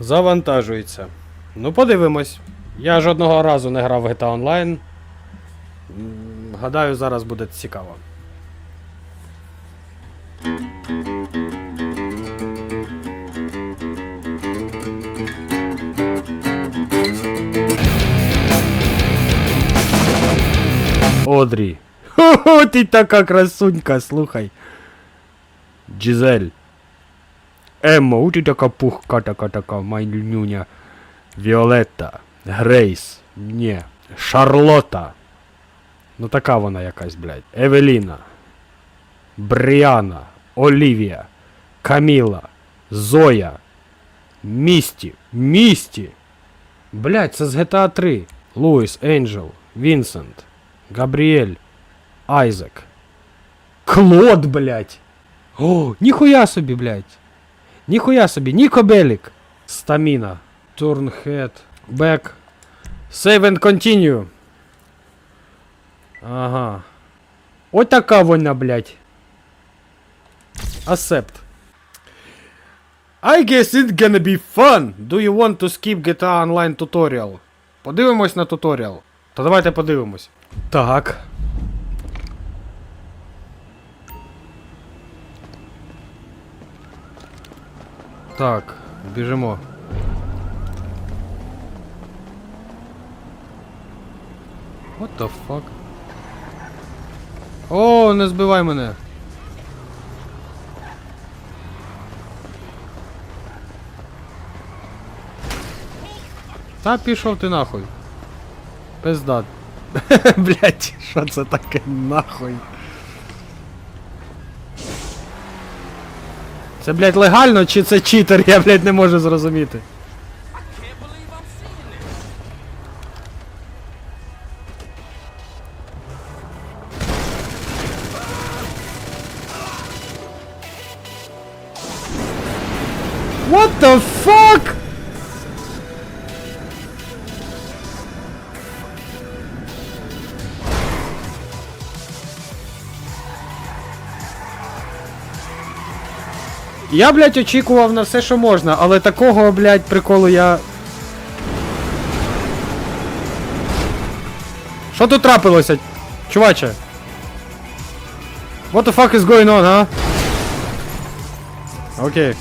Завантажується. Ну, подивимось. Я жодного разу не грав в GTA Online. Гадаю, зараз буде цікаво. Одрі. Хо-хо, ти така красунька, слухай. Джизель. Емма, у ти така пухка, така така, майнюня. Віолетта. Грейс. Ні. Шарлота. Ну така вона якась, блядь. Евеліна. Бріана. Олівія. Каміла. Зоя. Місті. Місті. Блядь, це з GTA 3. Луїс, Енджел, Вінсент, Габріель, Айзек. Клод, блядь. О, ніхуя собі, блядь. Ніхуя собі, Ніко Белік. Стаміна. Турнхед. Бек. Save and continue. Ага. Ось така вона, блядь. Accept. I guess it's gonna be fun. Do you want to skip GTA Online tutorial? Подивимось на туторіал. Та давайте подивимось. Так. Так, біжимо. What the fuck? О, не збивай мене. Та пішов ти нахуй. Пиздат. Блять, що це таке нахуй? Це, блядь, легально чи це читер? Я, блядь, не можу зрозуміти. Я, блядь, очікував на все, що можна, але такого, блядь, приколу я. Що тут трапилося, чуваче? What the fuck is going on, а? Окей.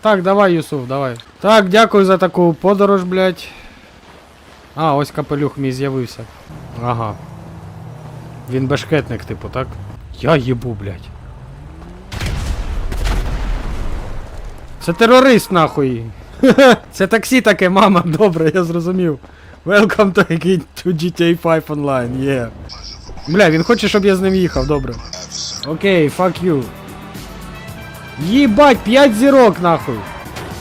Так, давай, Юсуф, давай. Так, дякую за таку подорож, блядь. А, ось капелюх мій з'явився. Ага. Він бешкетник, типу, так? Я їбу, блядь. Це терорист, нахуй. Це таксі таке, мама, добре, я зрозумів. Welcome to, GTA 5 Online, yeah. Бля, він хоче, щоб я з ним їхав, добре. Окей, fuck you. Їбать, 5 зірок, нахуй.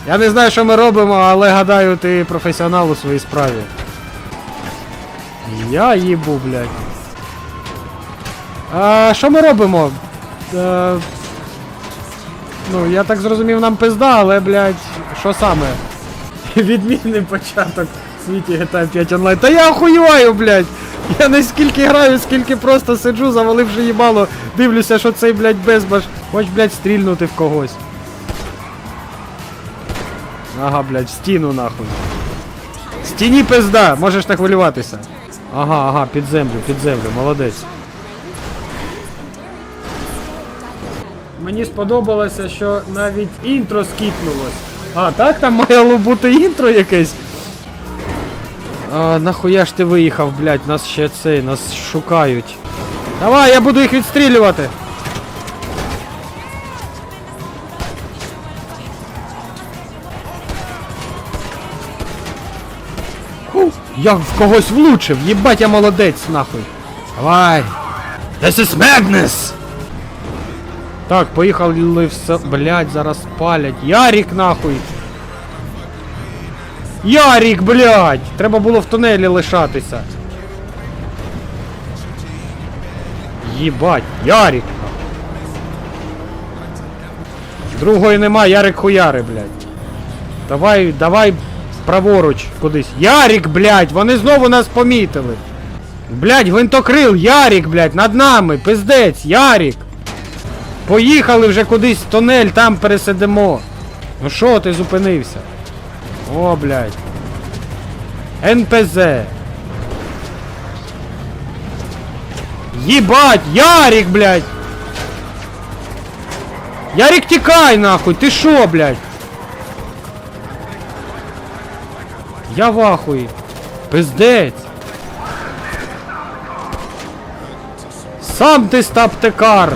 Я не знаю, що ми робимо, але гадаю, ти професіонал у своїй справі. Я їбу, блядь. А, що ми робимо? Е, ну, я так зрозумів, нам пизда, але, блядь, що саме? Відмінний початок в світі GTA 5 онлайн. Та я охуюваю, блядь! Я не скільки граю, скільки просто сиджу, заваливши їбало, дивлюся, що цей, блядь, безбаш. Хоч, блядь, стрільнути в когось. Ага, блядь, в стіну нахуй. Стіні пизда, можеш не хвилюватися. Ага, ага, під землю, під землю, молодець. Мені сподобалося, що навіть інтро скіпнулось. А, так там мало бути інтро якесь. А, нахуя ж ти виїхав, блядь, нас ще цей, нас шукають. Давай, я буду їх відстрілювати. Я в когось влучив, їбать я молодець, нахуй. Давай. This is madness! Так, поїхали все. Блять, зараз палять. Ярік нахуй. Ярік, блять! Треба було в тунелі лишатися. Їбать, Ярік. Другої нема, Ярик хуяри, блядь. Давай, давай праворуч кудись. Ярік, блядь, вони знову нас помітили. Блять, гвинтокрил, Ярік, блять, над нами, пиздець, Ярік. Поїхали вже кудись в тунель, там пересидимо. Ну що ти зупинився? О, блядь. НПЗ. Єбать, Ярік, блядь. Ярік, тікай нахуй, ти шо, блядь? Я в ахуї. Пиздець. Сам ти стаптекар.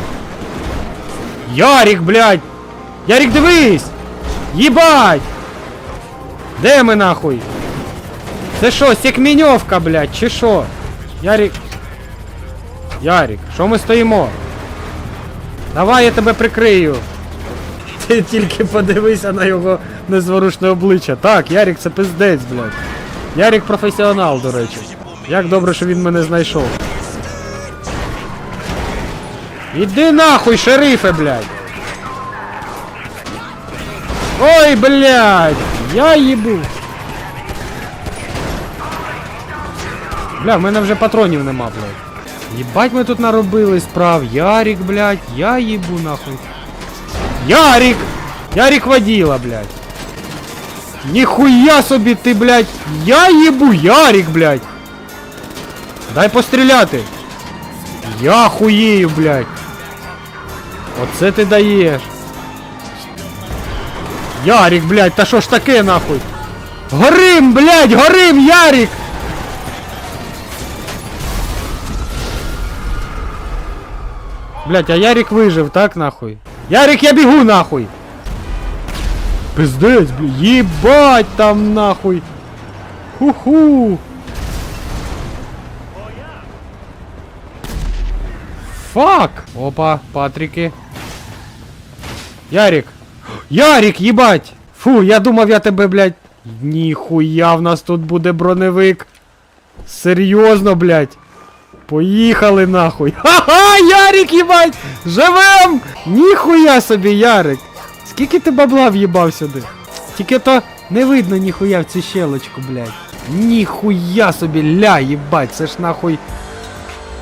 Ярік, блядь. Ярік, дивись. Єбать. Де ми нахуй? Це що, секменьовка, блядь, чи що? Ярік. Ярік, що ми стоїмо? Давай я тебе прикрию. Ти тільки подивися на його незворушне обличчя. Так, Ярік це пиздець, блядь. Ярік професіонал, до речі. Як добре, що він мене знайшов. Іди нахуй, шерифе, блядь. Ой, блядь, я їбу. Бля, в мене вже патронів нема, блядь. Єбать ми тут наробили справ. Ярік, блядь, я їбу нахуй. Ярік! Ярік воділа, блядь. Ніхуя собі ти, блядь. Я їбу, Ярік, блядь. Дай постріляти. Я хуєю, блядь. Оце ти даєш. Ярік, блядь, та що ж таке нахуй? Горим, блядь, горим, Ярік! Блядь, а Ярик выжив, так нахуй? Ярик, я бегу нахуй! Пиздец, блядь, ебать там нахуй! Ху-ху! Фак! Опа, Патрики. Ярик! Ярик, ебать! Фу, я думав, я тебе, блядь. Ніхуя в нас тут буде броневик. Серйозно, блядь. Поїхали нахуй. Ха-ха, Ярик, їбать! Живем! Ніхуя собі, Ярик! Скільки ти бабла в'їбав сюди? Тільки то не видно ніхуя в цю щелочку, блядь. Ніхуя собі, ля, їбать, це ж нахуй.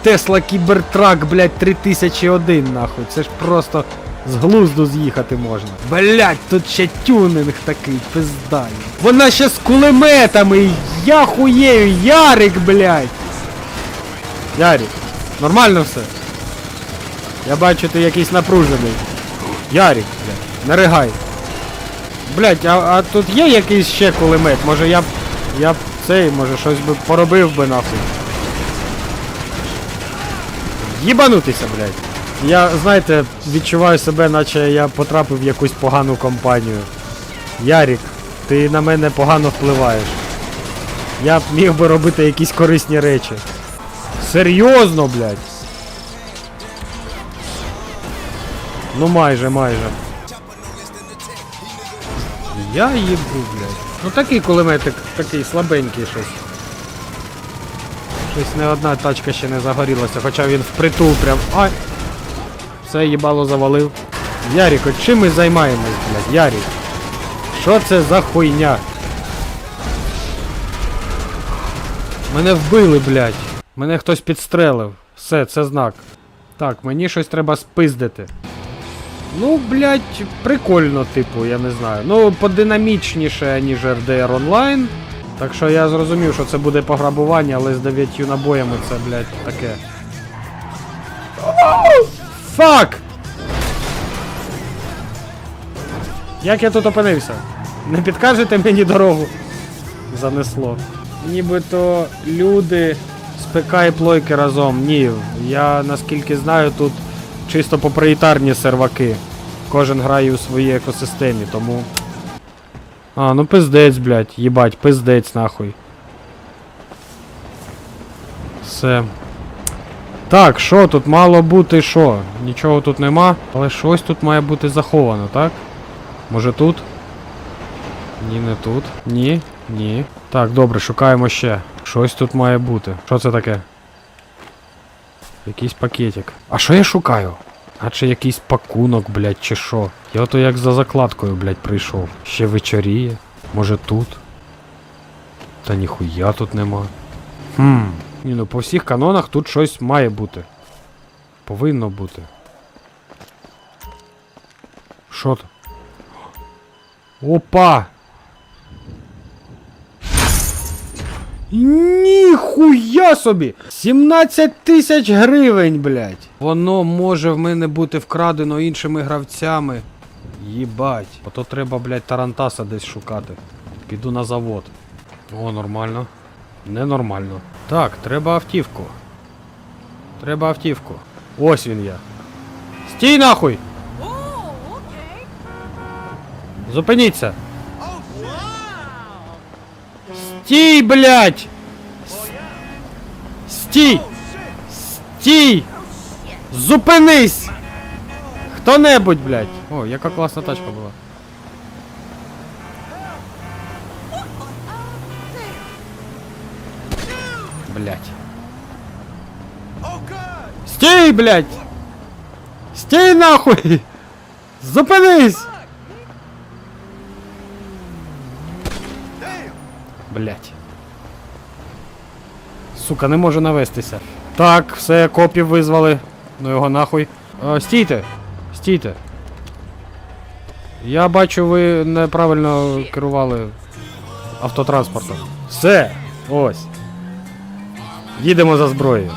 Тесла Кібертрак, блядь, 3001, нахуй. Це ж просто з глузду з'їхати можна. Блядь, тут ще тюнинг такий, пиздай. Вона ще з кулеметами. Я хуєю, Ярик, блядь. Ярик, нормально все? Я бачу, ти якийсь напружений. Ярик, блядь, не ригай. Блядь, а, а тут є якийсь ще кулемет? Може я б. Я б цей, може щось би поробив би нахуй. Їбанутися, блядь. Я, знаєте, відчуваю себе, наче я потрапив в якусь погану компанію. Ярик, ти на мене погано впливаєш. Я б міг би робити якісь корисні речі. Серйозно, блядь. Ну майже, майже. Я їбу, блядь. Ну такий кулеметик, такий слабенький щось. Щось не одна тачка ще не загорілася, хоча він впритул прям. Ай! Все їбало завалив. Ярік, от чим ми займаємось, блядь? Ярік. Що це за хуйня? Мене вбили, блядь. Мене хтось підстрелив. Все, це знак. Так, мені щось треба спиздити. Ну, блядь, прикольно, типу, я не знаю. Ну, подинамічніше, ніж RDR Online. Так що я зрозумів, що це буде пограбування, але з 9 набоями це, блядь, таке. Фак! Як я тут опинився? Не підкажете мені дорогу? Занесло. Нібито люди ПК і плойки разом. Ні, я наскільки знаю, тут чисто проприєтарні серваки. Кожен грає у своїй екосистемі, тому. А, ну пиздець, блядь, їбать, пиздець нахуй. Все. Так, що тут мало бути що? Нічого тут нема, але щось тут має бути заховано, так? Може тут? Ні, не тут. Ні, ні. Так, добре, шукаємо ще. Щось тут має бути. Що це таке? Якийсь пакетик. А що я шукаю? А чи якийсь пакунок, блядь, чи що? Я ото як за закладкою, блядь, прийшов. Ще вечоріє. Може тут? Та ніхуя тут нема. Хм. Ні, ну по всіх канонах тут щось має бути. Повинно бути. Що то? Опа! Ніхуя собі! 17 тисяч гривень, блядь! Воно може в мене бути вкрадено іншими гравцями. Їбать. Ото треба, блядь, Тарантаса десь шукати. Піду на завод. О, нормально. Ненормально. Так, треба автівку. Треба автівку. Ось він я. Стій нахуй! Зупиніться! Стій, блядь! Стій! Стій! Зупинись! Хто-небудь, блядь! О, яка класна тачка була. Блядь. Стій, блядь! Стій нахуй! Зупинись! Блять. Сука, не можу навестися. Так, все, копів визвали. Ну його нахуй. А, стійте! Стійте. Я бачу, ви неправильно керували автотранспортом. Все! Ось. Їдемо за зброєю.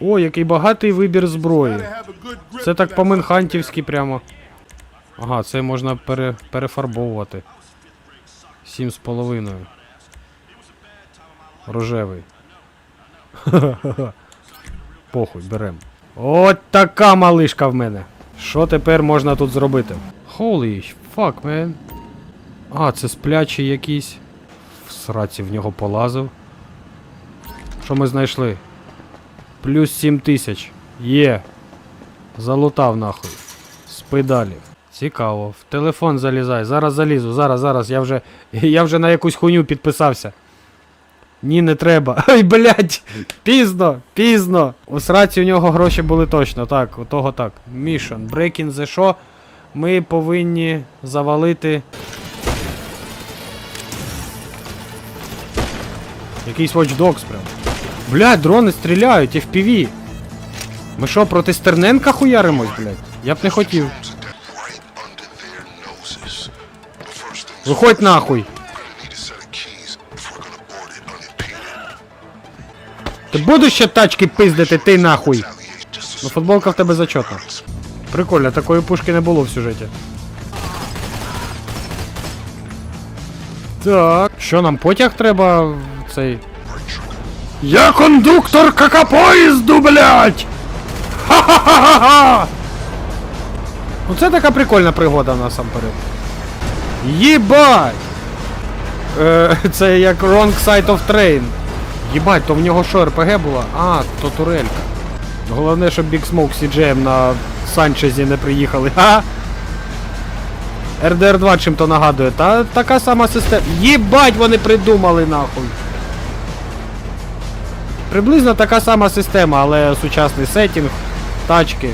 О, який багатий вибір зброї. Це так по-менхантівськи прямо. Ага, це можна пере, перефарбовувати. Сім з половиною. Рожевий. Похуй, берем. От така малишка в мене. Що тепер можна тут зробити? Holy fuck, man. А, це сплячий якийсь. В сраці в нього полазив. Що ми знайшли? Плюс 7 тисяч. Є. Залутав нахуй. Спи далі. Цікаво. В телефон залізай. Зараз залізу. Зараз, зараз. Я вже. Я вже на якусь хуйню підписався. Ні, не треба. Ой, блядь! Пізно, пізно. У сраці у нього гроші були точно. Так, у того так. Mission. Breaking the show. Ми повинні завалити. Якийсь Watch Dogs прям. Блядь, дрони стріляють, FPV. Ми що, проти Стерненка хуяримось, блядь? Я б не хотів. Виходь нахуй. Ти будеш ще тачки пиздити, ти нахуй. Ну футболка в тебе зачетна. Прикольно, такої пушки не було в сюжеті. Так. Що нам потяг треба цей. Я кондуктор какапоїзду, блядь! Ха-ха-ха-ха! Ну це така прикольна пригода насамперед. Єбать! Е, це як Wrong Side of Train. Єбать, то в нього що, РПГ була? А, то турелька. Головне, щоб Big Smoke CGM на Санчезі не приїхали. Ха! RDR 2 чим то нагадує. Та така сама система. Єбать, вони придумали нахуй. Приблизно така сама система, але сучасний сетінг, тачки.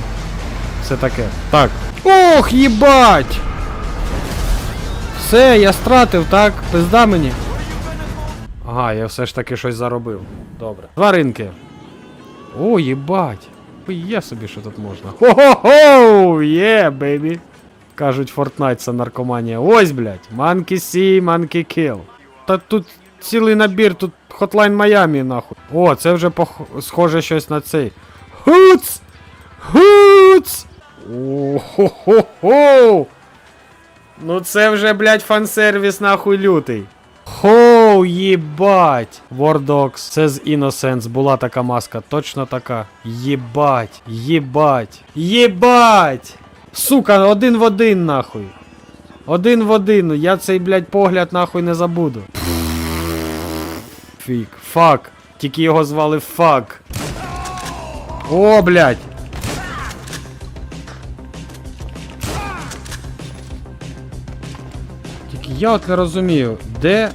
Все таке. Так. Ох, їбать! Все, я стратив, так? Пизда мені. Ага, я все ж таки щось заробив. Добре. Тваринки. О, їбать. Є собі, що тут можна. Хо-хо-хо! Є, бейбі. Кажуть, Fortnite це наркоманія. Ось, блядь. Monkey See, Monkey Kill. Та тут цілий набір, тут Hotline Miami, нахуй. О, це вже пох... схоже щось на цей. Хуц! Хуц! О-хо-хо-хо! Ну це вже, блядь, фан-сервіс нахуй лютий. Хоу, їбать! Worddogs, це з Innocence була така маска, точно така. Єбать, єбать, єбать! Сука, один в один нахуй. Один в один, я цей, блядь, погляд нахуй не забуду. Фік, фак. Тільки його звали фак. О, блядь. Тільки я от не розумію, де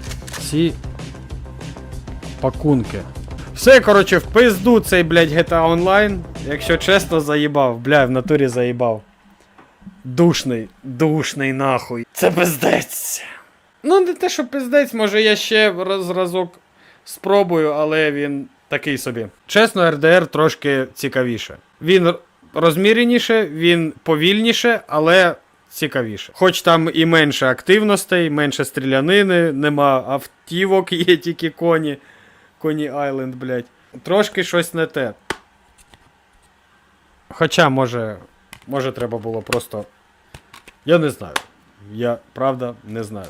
ці пакунки. Все, коротше, в пизду цей, блядь, GTA Online. Якщо чесно, заїбав. Бля, в натурі заїбав. Душний, душний нахуй. Це пиздець. Ну, не те, що пиздець, може я ще раз разок спробую, але він такий собі. Чесно, РДР трошки цікавіше. Він розміреніше, він повільніше, але цікавіше. Хоч там і менше активностей, менше стрілянини, нема автівок, є тільки коні. Коні Айленд, блядь. Трошки щось не те. Хоча, може, може, треба було просто. Я не знаю. Я правда не знаю.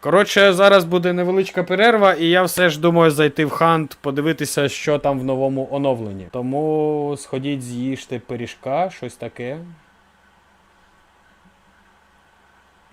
Коротше, зараз буде невеличка перерва, і я все ж думаю зайти в хант, подивитися, що там в новому оновленні. Тому сходіть, з'їжте пиріжка, щось таке.